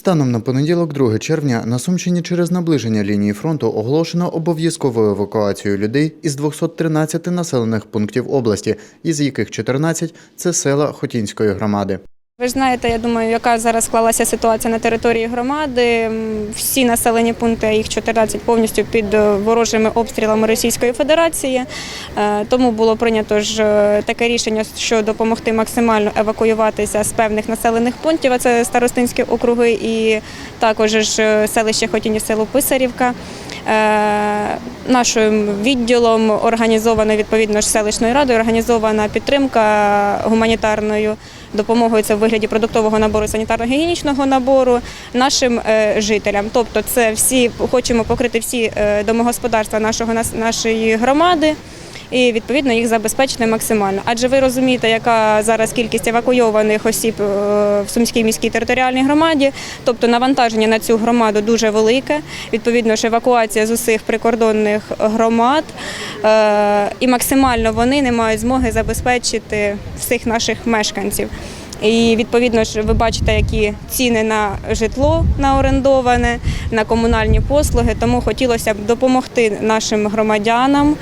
Станом на понеділок, 2 червня, на Сумщині через наближення лінії фронту оголошено обов'язкову евакуацію людей із 213 населених пунктів області, із яких 14 – це села Хотінської громади. Ви ж знаєте, я думаю, яка зараз склалася ситуація на території громади. Всі населені пункти, а їх 14 повністю під е, ворожими обстрілами Російської Федерації. Е, Тому було прийнято ж е, таке рішення, що допомогти максимально евакуюватися з певних населених пунктів. А це старостинські округи і також ж селище Хотіні, село Писарівка. Е, Нашим відділом організовано відповідно ж селищною радою, організована підтримка гуманітарною допомогою. Це в вигляді продуктового набору, санітарно-гігієнічного набору нашим е, жителям. Тобто, це всі хочемо покрити всі е, домогосподарства нашого нашої громади. І відповідно їх забезпечити максимально. Адже ви розумієте, яка зараз кількість евакуйованих осіб е, в Сумській міській територіальній громаді. Тобто навантаження на цю громаду дуже велике. Відповідно ж, евакуація з усіх прикордонних громад, Е, і максимально вони не мають змоги забезпечити всіх наших мешканців. І відповідно ж ви бачите, які ціни на житло на орендоване, на комунальні послуги. Тому хотілося б допомогти нашим громадянам е,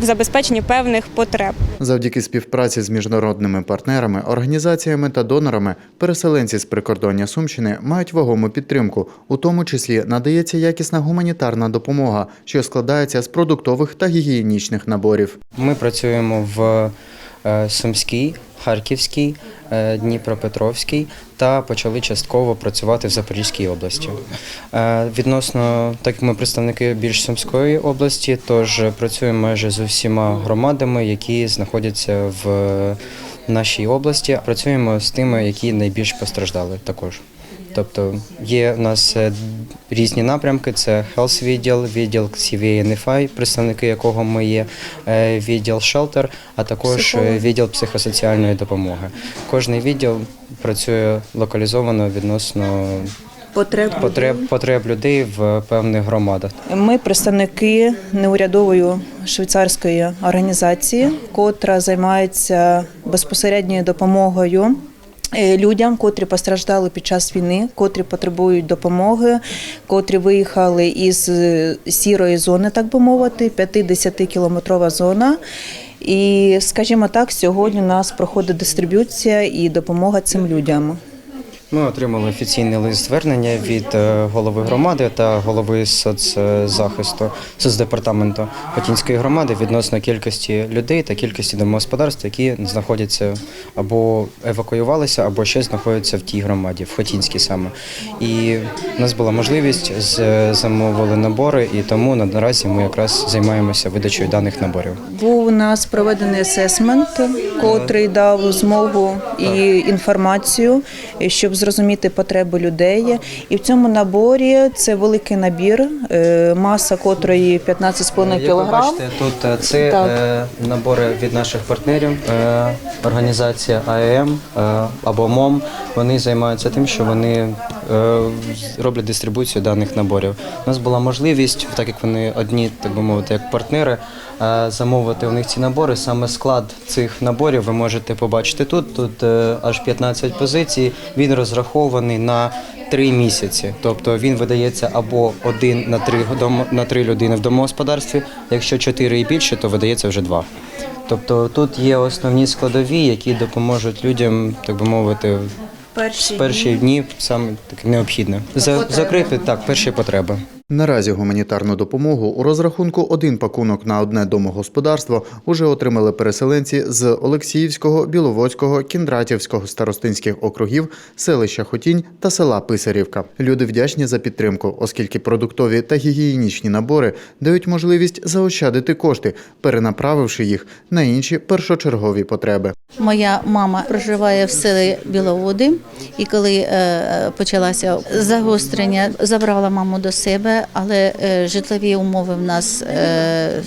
в забезпеченні певних потреб. Завдяки співпраці з міжнародними партнерами, організаціями та донорами, переселенці з прикордоння Сумщини мають вагому підтримку. У тому числі надається якісна гуманітарна допомога, що складається з продуктових та гігієнічних наборів. Ми працюємо в е, Сумській, Харківській, е, та почали частково працювати в Запорізькій області. Е, Відносно, так як ми представники більш Сумської області, тож працюємо майже з усіма громадами, які знаходяться в нашій області. Працюємо з тими, які найбільш постраждали також. Тобто є в нас е, різні напрямки: це Health відділ, відділ CVNFI, представники якого ми є, е, відділ Shelter, а також е, відділ психосоціальної допомоги. Кожний відділ працює локалізовано відносно потреб. потреб потреб людей в певних громадах. Ми представники неурядової швейцарської організації, котра займається безпосередньою допомогою. Е, Людям, котрі постраждали під час війни, котрі потребують допомоги, котрі виїхали із е, сірої зони, так би мовити, 50-кілометрова зона. І, скажімо так, сьогодні у нас проходить дистриб'юція і допомога цим людям. Ми отримали офіційний лист звернення від е, голови громади та голови соцзахисту соцдепартаменту Хотінської громади відносно кількості людей та кількості домогосподарств, які знаходяться або евакуювалися, або ще знаходяться в тій громаді, в Хотінській саме. І в нас була можливість замовили набори, і тому наразі ми якраз займаємося видачею даних наборів. Був у нас проведений асесмент, котрий дав змогу і інформацію, щоб зрозуміти потреби людей. І в цьому наборі це великий набір, е, маса котрої 15,5 Як ви кг. бачите, тут е, це Так. е, набори від наших партнерів, організація АЕМ або МОМ. Вони займаються тим, що вони роблять дистрибуцію даних наборів. У нас була можливість, так як вони одні, так би мовити, як партнери, е, замовити у них ці набори. Саме склад цих наборів ви можете побачити тут. Тут е, аж 15 позицій. Він розрахований на три місяці. Тобто він видається або один на три на три людини в домогосподарстві. Якщо чотири і більше, то видається вже два. Тобто тут є основні складові, які допоможуть людям, так би мовити, перші дні саме таке необхідне. За, закрити так перші потреби. Наразі гуманітарну допомогу у розрахунку один пакунок на одне домогосподарство уже отримали переселенці з Олексіївського, Біловодського, Кіндратівського старостинських округів, селища Хотінь та села Писарівка. Люди вдячні за підтримку, оскільки продуктові та гігієнічні набори дають можливість заощадити кошти, перенаправивши їх на інші першочергові потреби. Моя мама проживає в селі Біловоди, і коли е, почалося загострення, забрала маму до себе, але е, житлові умови в нас е,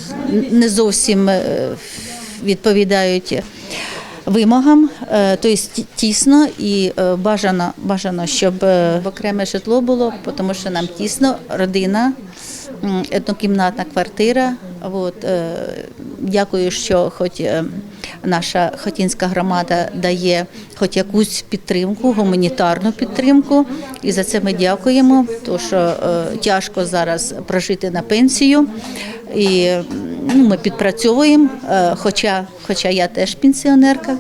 не зовсім е, відповідають. Вимогам, тобто тісно і бажано, бажано, щоб окреме житло було, тому що нам тісно, родина, однокімнатна квартира. От, дякую, що хоч наша Хотінська громада дає хоч якусь підтримку, гуманітарну підтримку. І за це ми дякуємо, тому що е, тяжко зараз прожити на пенсію. І ну, ми підпрацьовуємо, е, хоча, хоча я теж пенсіонерка,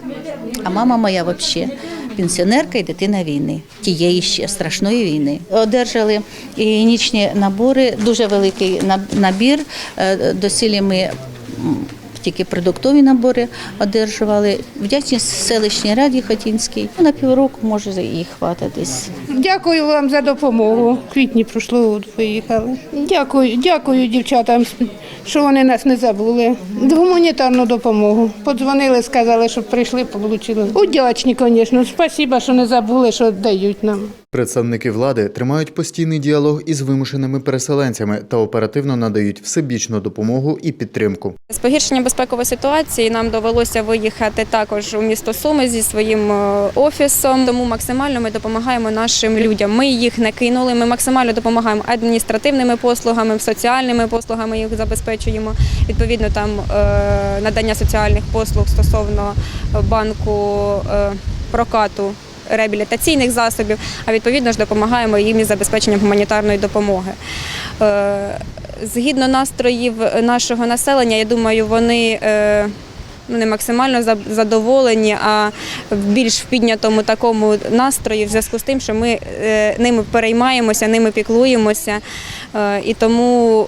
а мама моя взагалі пенсіонерка і дитина війни, тієї ще страшної війни. Одержали і нічні набори, дуже великий набір. Е, Досілі ми тільки продуктові набори одержували. Вдячні селищній раді Хотінській. На півроку може і хвататись. Дякую вам за допомогу. В квітні пройшло, поїхали. Дякую, дякую дівчатам, що вони нас не забули. Гуманітарну допомогу. Подзвонили, сказали, щоб прийшли, отримали. Удячні, звісно. Спасибо, що не забули, що дають нам. Представники влади тримають постійний діалог із вимушеними переселенцями та оперативно надають всебічну допомогу і підтримку. З погіршення безпекової ситуації нам довелося виїхати також у місто Суми зі своїм е, офісом. Тому максимально ми допомагаємо нашим людям. Ми їх не кинули. Ми максимально допомагаємо адміністративними послугами, соціальними послугами їх забезпечуємо. Відповідно, там е, надання соціальних послуг стосовно банку е, прокату. Реабілітаційних засобів, а відповідно ж допомагаємо їм із забезпеченням гуманітарної допомоги. Е, Згідно настроїв нашого населення, я думаю, вони е, ну, не максимально задоволені, а в більш піднятому такому настрої в зв'язку з тим, що ми е, ними переймаємося, ними піклуємося. І тому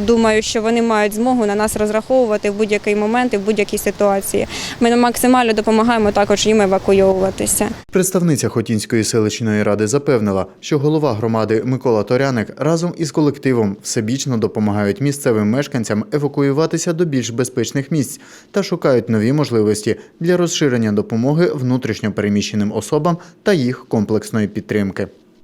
думаю, що вони мають змогу на нас розраховувати в будь-який момент і в будь-якій ситуації. Ми максимально допомагаємо також їм евакуйовуватися. Представниця Хотінської селищної ради запевнила, що голова громади Микола Торяник разом із колективом всебічно допомагають місцевим мешканцям евакуюватися до більш безпечних місць та шукають нові можливості для розширення допомоги внутрішньо переміщеним особам та їх комплексної підтримки.